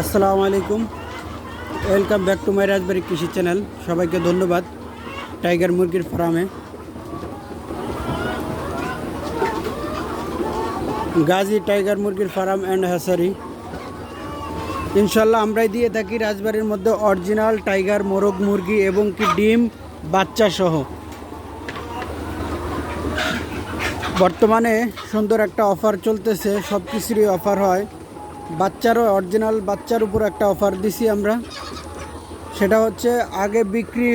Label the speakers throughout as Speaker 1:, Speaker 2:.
Speaker 1: আসসালামু আলাইকুম। Welcome back to my Rajbari কৃষি চ্যানেল সবাইকে ধন্যবাদ টাইগার মুরগির ফার্মে গাজী টাইগার মুরগির ফার্ম অ্যান্ড হ্যাসারি ইনশাল্লাহ আমরাই দিয়ে থাকি রাজবাড়ির মধ্যে অরিজিনাল টাইগার মোরগ মুরগি এবং কি ডিম, বাচ্চা সহ। বর্তমানে সুন্দর একটা অফার চলতেছে সব কিছুরই অফার হয়। বাচ্চারও অরিজিনাল বাচ্চার উপর একটা অফার দিছি আমরা। সেটা হচ্ছে আগে বিক্রি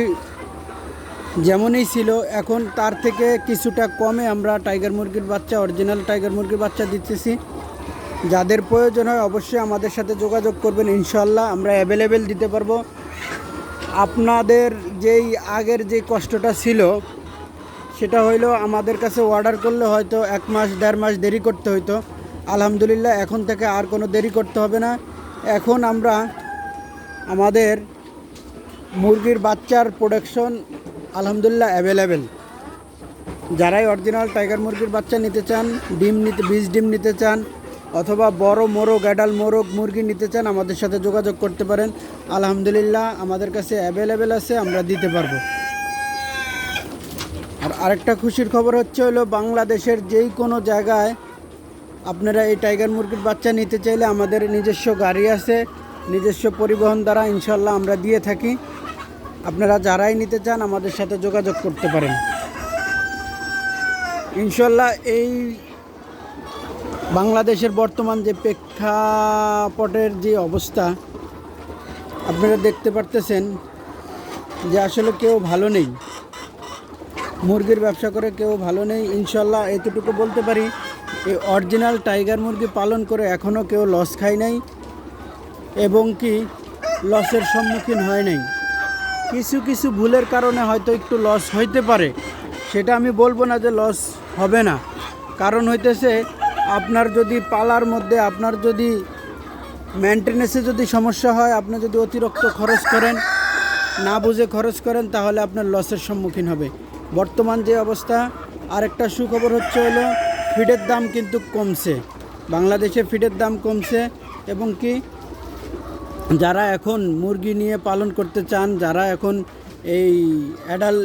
Speaker 1: যেমনই ছিল, এখন তার থেকে কিছুটা কমে আমরা টাইগার মুরগির বাচ্চা অরিজিনাল টাইগার মুরগির বাচ্চা দিতেছি। যাদের প্রয়োজন হয় অবশ্যই আমাদের সাথে যোগাযোগ করবেন ইনশাল্লাহ আমরা অ্যাভেলেবেল দিতে পারব। আপনাদের যেই আগের যে কষ্টটা ছিল, সেটা হইল আমাদের কাছে অর্ডার করলে হয়তো এক মাস, দেড় মাস দেরি করতে হইতো। আলহামদুলিল্লাহ, এখন থেকে আর কোনো দেরি করতে হবে না। এখন আমরা আমাদের মুরগির বাচ্চার প্রোডাকশন আলহামদুলিল্লাহ অ্যাভেলেবেল যারাই অরিজিনাল টাইগার মুরগির বাচ্চা নিতে চান, ডিম নিতে, বীজ ডিম নিতে চান, অথবা বড় মোরগ অ্যাডাল মোরগ মুরগি নিতে চান, আমাদের সাথে যোগাযোগ করতে পারেন। আলহামদুলিল্লাহ, আমাদের কাছে অ্যাভেলেবেল আছে, আমরা দিতে পারব। আর আরেকটা খুশির খবর হচ্ছে হলো, বাংলাদেশের যেই কোনো জায়গায় আপনারা এই টাইগার মুরগির বাচ্চা নিতে চাইলে আমাদের নিজস্ব গাড়ি আছে, নিজস্ব পরিবহন দ্বারা ইনশাল্লাহ আমরা দিয়ে থাকি। আপনারা যারাই নিতে চান আমাদের সাথে যোগাযোগ করতে পারেন। ইনশাল্লাহ এই বাংলাদেশের বর্তমান যে প্রেক্ষাপটের যে অবস্থা, আপনারা দেখতে পারতেছেন যে আসলে কেউ ভালো নেই। মুরগির ব্যবসা করে কেউ ভালো নেই। ইনশাল্লাহ এতটুকু বলতে পারি এই অরিজিনাল টাইগার মুরগি পালন করে এখনও কেউ লস খায় নাই এবং কি লসের সম্মুখীন হয় নাই। কিছু কিছু ভুলের কারণে হয়তো একটু লস হইতে পারে, সেটা আমি বলব না যে লস হবে না। কারণ হইতেছে, আপনার যদি পালার মধ্যে, আপনার যদি মেনটেনেন্সে যদি সমস্যা হয়, আপনি যদি অতিরিক্ত খরচ করেন, না বুঝে খরচ করেন, তাহলে আপনার লসের সম্মুখীন হবে। বর্তমান যে অবস্থা, আরেকটা সুখবর হচ্ছে হলো ফিডের দাম কিন্তু কমছে। বাংলাদেশে ফিডের দাম কমছে এবং কি যারা এখন মুরগি নিয়ে পালন করতে চান, যারা এখন এই অ্যাডাল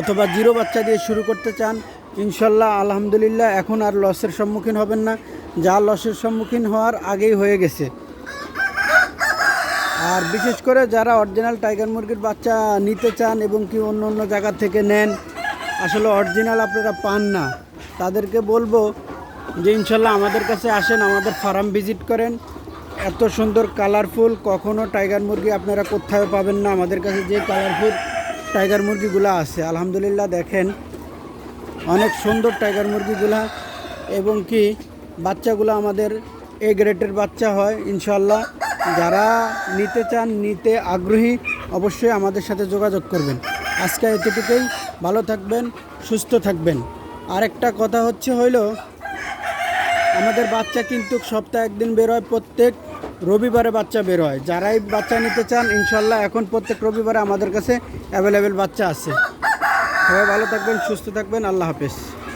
Speaker 1: অথবা জিরো বাচ্চা দিয়ে শুরু করতে চান, ইনশাল্লাহ, আলহামদুলিল্লাহ, এখন আর লসের সম্মুখীন হবেন না। যা লসের সম্মুখীন হওয়ার আগেই হয়ে গেছে। আর বিশেষ করে যারা অরিজিনাল টাইগার মুরগির বাচ্চা নিতে চান এবং কি অন্য অন্য জায়গা থেকে নেন, আসলে অরিজিনাল আপনারা পান না। তাদেরকে বলব যে ইনশাল্লাহ আমাদের কাছে আসেন, আমাদের ফার্ম ভিজিট করেন। এত সুন্দর, কালারফুল, কখনো টাইগার মুরগি আপনারা কোথাও পাবেন না। আমাদের কাছে যে কালারফুল টাইগার মুরগিগুলো আছে, আলহামদুলিল্লাহ দেখেন, অনেক সুন্দর টাইগার মুরগিগুলা। এবং কি, বাচ্চাগুলো আমাদের এ গ্রেডের বাচ্চা হয়, ইনশাল্লাহ। যারা নিতে চান, নিতে আগ্রহী, অবশ্যই আমাদের সাথে যোগাযোগ করবেন। আজকে এতটুকুই। ভালো থাকবেন, সুস্থ থাকবেন। আরেকটা কথা হচ্ছে হইল, আমাদের বাচ্চা কিন্তু সপ্তাহে একদিন বের হয়, প্রত্যেক রবিবারে বাচ্চা বের হয়। যারাই বাচ্চা নিতে চান, ইনশাল্লাহ এখন প্রত্যেক রবিবারে আমাদের কাছে অ্যাভেলেবেল বাচ্চা আছে। সবাই ভালো থাকবেন, সুস্থ থাকবেন, আল্লাহ হাফেজ।